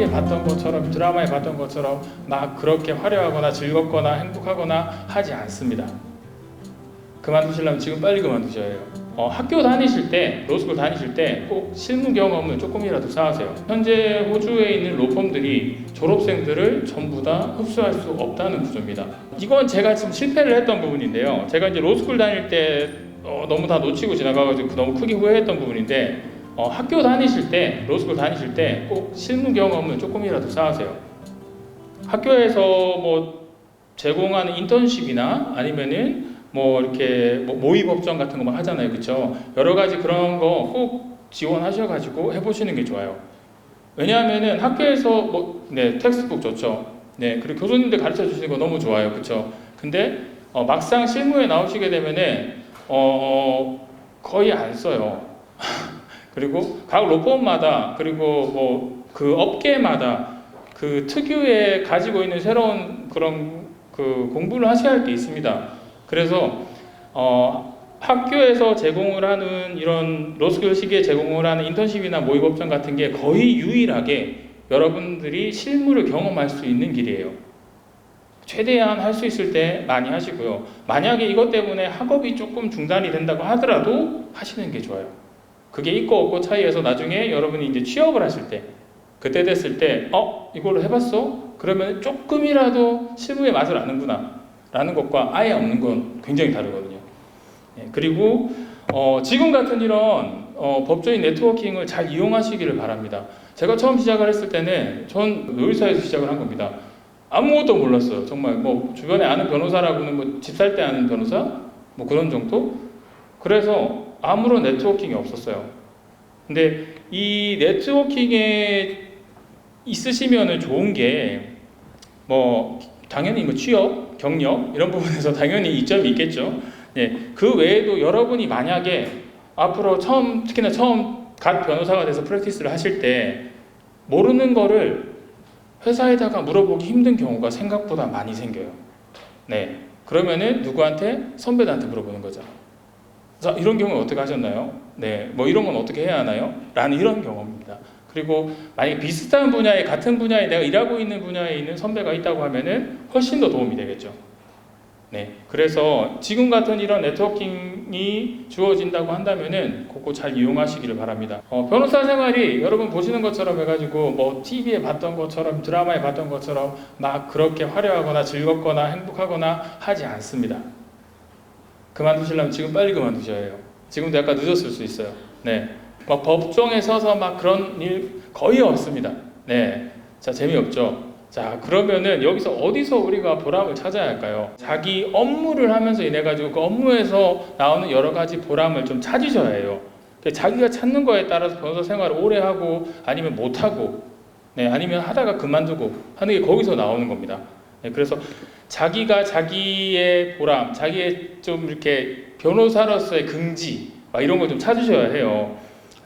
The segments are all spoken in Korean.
TV에 봤던 것처럼 드라마에 봤던 것처럼 막 그렇게 화려하거나 즐겁거나 행복하거나 하지 않습니다. 그만두시려면 지금 빨리 그만두셔야 해요. 어, 학교 다니실 때, 로스쿨 다니실 때 꼭 실무 경험을 조금이라도 쌓으세요. 현재 호주에 있는 로펌들이 졸업생들을 전부 다 흡수할 수 없다는 구조입니다. 이건 제가 지금 실패를 했던 부분인데요. 제가 이제 로스쿨 다닐 때 어, 너무 다 놓치고 지나가가지고 너무 크게 후회했던 부분인데 어, 학교 다니실 때, 로스쿨 다니실 때 꼭 실무 경험을 조금이라도 쌓으세요. 학교에서 뭐 제공하는 인턴십이나 아니면은 뭐 이렇게 뭐 모의 법정 같은 거 막 하잖아요, 그렇죠? 여러 가지 그런 거 꼭 지원하셔가지고 해보시는 게 좋아요. 왜냐하면은 학교에서 뭐 네 텍스트북 좋죠. 네 그리고 교수님들 가르쳐 주시는 거 너무 좋아요, 그렇죠? 근데 어, 막상 실무에 나오시게 되면은 어, 거의 안 써요. 그리고 각 로펌마다 그리고 뭐 그 업계마다 그 특유의 가지고 있는 새로운 그런 그 공부를 하셔야 할 게 있습니다. 그래서 어, 학교에서 제공을 하는 이런 로스쿨 시기에 제공을 하는 인턴십이나 모의법정 같은 게 거의 유일하게 여러분들이 실무를 경험할 수 있는 길이에요. 최대한 할 수 있을 때 많이 하시고요. 만약에 이것 때문에 학업이 조금 중단이 된다고 하더라도 하시는 게 좋아요. 그게 있고 없고 차이에서 나중에 여러분이 이제 취업을 하실 때 그때 됐을 때 어? 이걸로 해봤어? 그러면 조금이라도 실무의 맛을 아는구나 라는 것과 아예 없는 건 굉장히 다르거든요. 예, 그리고 어, 지금 같은 이런 어, 법조인 네트워킹을 잘 이용하시기를 바랍니다. 제가 처음 시작을 했을 때는 전 노일사에서 시작을 한 겁니다. 아무것도 몰랐어요. 정말 뭐 주변에 아는 변호사라고는 뭐 집 살 때 아는 변호사 뭐 그런 정도. 그래서 아무런 네트워킹이 없었어요. 근데 이 네트워킹에 있으시면은 좋은 게 뭐 당연히 뭐 취업, 경력 이런 부분에서 당연히 이점이 있겠죠. 예, 그 외에도 여러분이 만약에 앞으로 처음 특히나 처음 갓 변호사가 돼서 프랙티스를 하실 때 모르는 거를 회사에다가 물어보기 힘든 경우가 생각보다 많이 생겨요. 네. 그러면은 누구한테 선배들한테 물어보는 거죠. 자, 이런 경우는 어떻게 하셨나요? 네. 뭐 이런 건 어떻게 해야 하나요? 라는 이런 경험입니다. 그리고 만약에 비슷한 분야에 같은 분야에 내가 일하고 있는 분야에 있는 선배가 있다고 하면은 훨씬 더 도움이 되겠죠. 네. 그래서 지금 같은 이런 네트워킹이 주어진다고 한다면은 그거 잘 이용하시기를 바랍니다. 어, 변호사 생활이 여러분 보시는 것처럼 해가지고 뭐 TV에 봤던 것처럼 드라마에 봤던 것처럼 막 그렇게 화려하거나 즐겁거나 행복하거나 하지 않습니다. 그만두시려면 지금 빨리 그만두셔야 해요. 지금도 약간 늦었을 수 있어요. 네. 막 법정에 서서 막 그런 일 거의 없습니다. 네. 자, 재미없죠? 자, 그러면은 여기서 어디서 우리가 보람을 찾아야 할까요? 자기 업무를 하면서 인해 가지고 그 업무에서 나오는 여러 가지 보람을 좀 찾으셔야 해요. 그 자기가 찾는 거에 따라서 변호사 생활을 오래 하고 아니면 못 하고 네, 아니면 하다가 그만두고 하는 게 거기서 나오는 겁니다. 네, 그래서 자기가 자기의 보람, 자기의 좀 이렇게 변호사로서의 긍지 막 이런 걸 좀 찾으셔야 해요.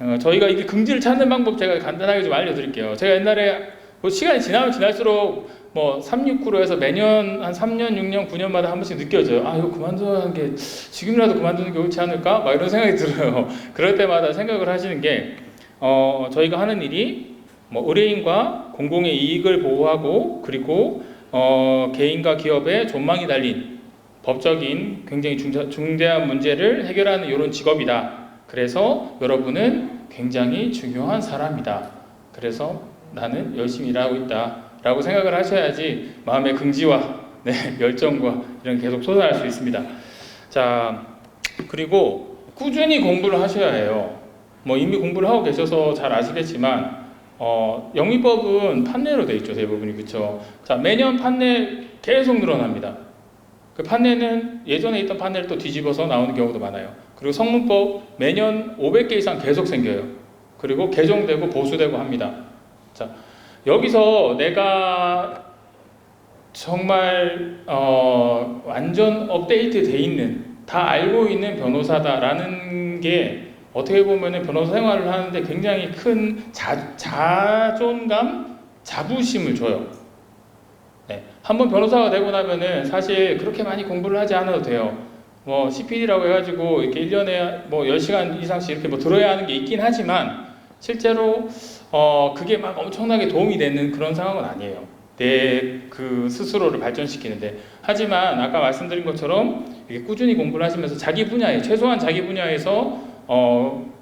어, 저희가 이게 긍지를 찾는 방법 제가 간단하게 좀 알려드릴게요. 제가 옛날에 뭐 시간이 지나면 지날수록 뭐 369로 해서 매년 한 3년, 6년, 9년마다 한 번씩 느껴져요. 아, 이거 그만둬야 하는 게 지금이라도 그만두는 게 옳지 않을까? 막 이런 생각이 들어요. 그럴 때마다 생각을 하시는 게 어, 저희가 하는 일이 뭐 의뢰인과 공공의 이익을 보호하고 그리고 어, 개인과 기업의 존망이 달린 법적인 굉장히 중대한 문제를 해결하는 이런 직업이다. 그래서 여러분은 굉장히 중요한 사람이다. 그래서 나는 열심히 일하고 있다 라고 생각을 하셔야지 마음의 긍지와 네, 열정과 이런 계속 솟아날 수 있습니다. 자 그리고 꾸준히 공부를 하셔야 해요. 뭐 이미 공부를 하고 계셔서 잘 아시겠지만 어, 영미법은 판례로 돼 있죠 대부분이 그렇죠. 자 매년 판례 계속 늘어납니다. 그 판례는 예전에 있던 판례를 또 뒤집어서 나오는 경우도 많아요. 그리고 성문법 매년 500개 이상 계속 생겨요. 그리고 개정되고 보수되고 합니다. 자, 여기서 내가 정말 어, 완전 업데이트 돼 있는 다 알고 있는 변호사다라는 게 어떻게 보면은 변호사 생활을 하는데 굉장히 큰 자, 자존감, 자부심을 줘요. 네. 한번 변호사가 되고 나면은 사실 그렇게 많이 공부를 하지 않아도 돼요. 뭐 CPD라고 해가지고 이렇게 1년에 뭐 10시간 이상씩 이렇게 뭐 들어야 하는 게 있긴 하지만 실제로 어 그게 막 엄청나게 도움이 되는 그런 상황은 아니에요. 내 그 스스로를 발전시키는데 하지만 아까 말씀드린 것처럼 꾸준히 공부를 하시면서 자기 분야에 최소한 자기 분야에서 어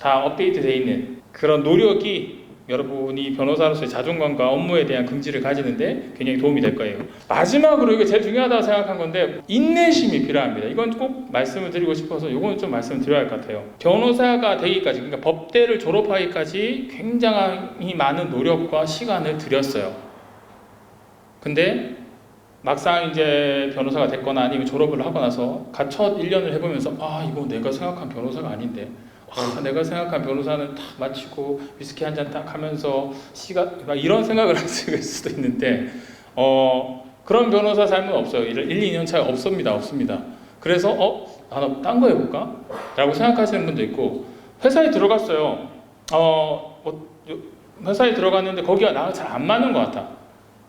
다 업데이트 돼 있는 그런 노력이 여러분이 변호사로서의 자존감과 업무에 대한 긍지를 가지는데 굉장히 도움이 될 거예요. 마지막으로 이게 제일 중요하다고 생각한 건데 인내심이 필요합니다. 이건 꼭 말씀을 드리고 싶어서 이건 좀 말씀을 드려야 할 것 같아요. 변호사가 되기까지 그러니까 법대를 졸업하기까지 굉장히 많은 노력과 시간을 들였어요. 근데 막상 이제 변호사가 됐거나 아니면 졸업을 하고 나서 갓첫 1년을 해보면서 아 이거 내가 생각한 변호사가 아닌데 아, 내가 생각한 변호사는 딱 마치고 위스키 한 잔 딱 하면서 시간 막 이런 생각을 하실 수도 있는데 어 그런 변호사 삶은 없어요. 1, 2년 차이 없습니다. 없습니다. 그래서 어 나는 딴거 해볼까? 라고 생각하시는 분도 있고 회사에 들어갔어요. 어, 어, 회사에 들어갔는데 거기가 나랑 잘 안 맞는 것 같아.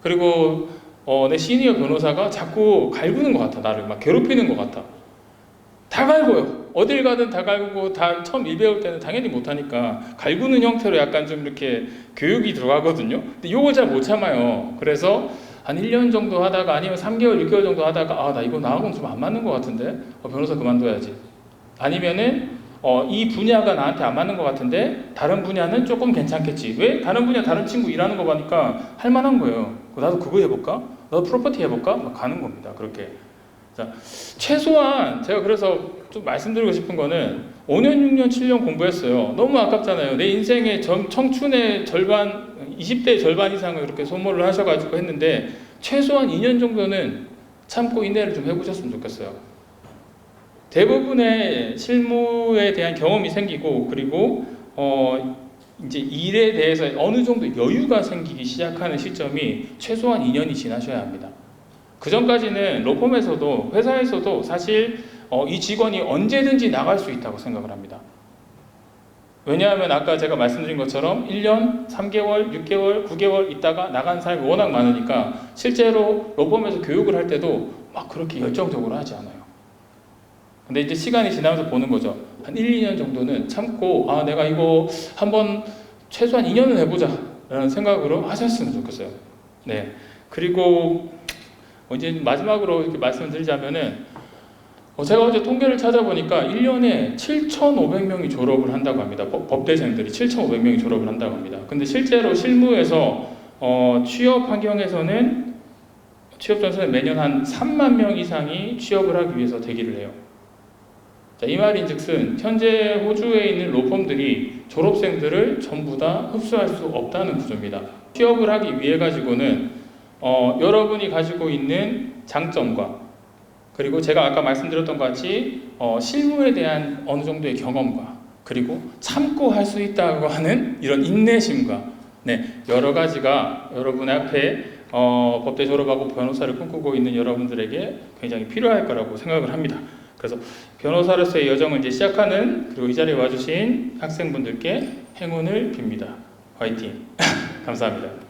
그리고 어, 내 시니어 변호사가 자꾸 갈구는 것 같아. 나를 막 괴롭히는 것 같아. 다 갈고요. 어딜 가든 다 갈고 다 처음 일 배울 때는 당연히 못하니까 갈구는 형태로 약간 좀 이렇게 교육이 들어가거든요. 근데 이걸 잘못 참아요. 그래서 한 1년 정도 하다가 아니면 3개월, 6개월 정도 하다가 아 나 이거 나하고는 좀 안 맞는 것 같은데 어, 변호사 그만둬야지. 아니면은 어, 이 분야가 나한테 안 맞는 것 같은데 다른 분야는 조금 괜찮겠지. 왜? 다른 분야 다른 친구 일하는 거 보니까 할 만한 거예요. 나도 그거 해볼까? 나도 프로퍼티 해볼까? 막 가는 겁니다. 그렇게. 자, 최소한 제가 그래서 좀 말씀드리고 싶은 거는 5년, 6년, 7년 공부했어요. 너무 아깝잖아요. 내 인생의 전, 청춘의 절반, 20대 절반 이상을 그렇게 소모를 하셔가지고 했는데 최소한 2년 정도는 참고 인내를 좀 해보셨으면 좋겠어요. 대부분의 실무에 대한 경험이 생기고 그리고 어 이제 일에 대해서 어느 정도 여유가 생기기 시작하는 시점이 최소한 2년이 지나셔야 합니다. 그 전까지는 로펌에서도 회사에서도 사실 어, 이 직원이 언제든지 나갈 수 있다고 생각을 합니다. 왜냐하면 아까 제가 말씀드린 것처럼 1년, 3개월, 6개월, 9개월 있다가 나간 사람이 워낙 많으니까 실제로 로펌에서 교육을 할 때도 막 그렇게 열정적으로 하지 않아요. 근데 이제 시간이 지나면서 보는 거죠. 한 1, 2년 정도는 참고 아 내가 이거 한번 최소한 2년은 해보자 라는 생각으로 하셨으면 좋겠어요. 네. 그리고 어, 이제 마지막으로 이렇게 말씀드리자면은 어, 제가 어제 통계를 찾아보니까 1년에 7,500명이 졸업을 한다고 합니다. 법, 법대생들이 7,500명이 졸업을 한다고 합니다. 근데 실제로 실무에서 어, 취업 환경에서는 취업 전선에 매년 한 3만 명 이상이 취업을 하기 위해서 대기를 해요. 자, 이 말인즉슨 현재 호주에 있는 로펌들이 졸업생들을 전부 다 흡수할 수 없다는 구조입니다. 취업을 하기 위해 가지고는 어, 여러분이 가지고 있는 장점과 그리고 제가 아까 말씀드렸던 것 같이 어, 실무에 대한 어느 정도의 경험과 그리고 참고 할 수 있다고 하는 이런 인내심과 네, 여러 가지가 여러분 앞에 어, 법대 졸업하고 변호사를 꿈꾸고 있는 여러분들에게 굉장히 필요할 거라고 생각을 합니다. 그래서 변호사로서의 여정을 이제 시작하는 그리고 이 자리에 와주신 학생분들께 행운을 빕니다. 화이팅! 감사합니다.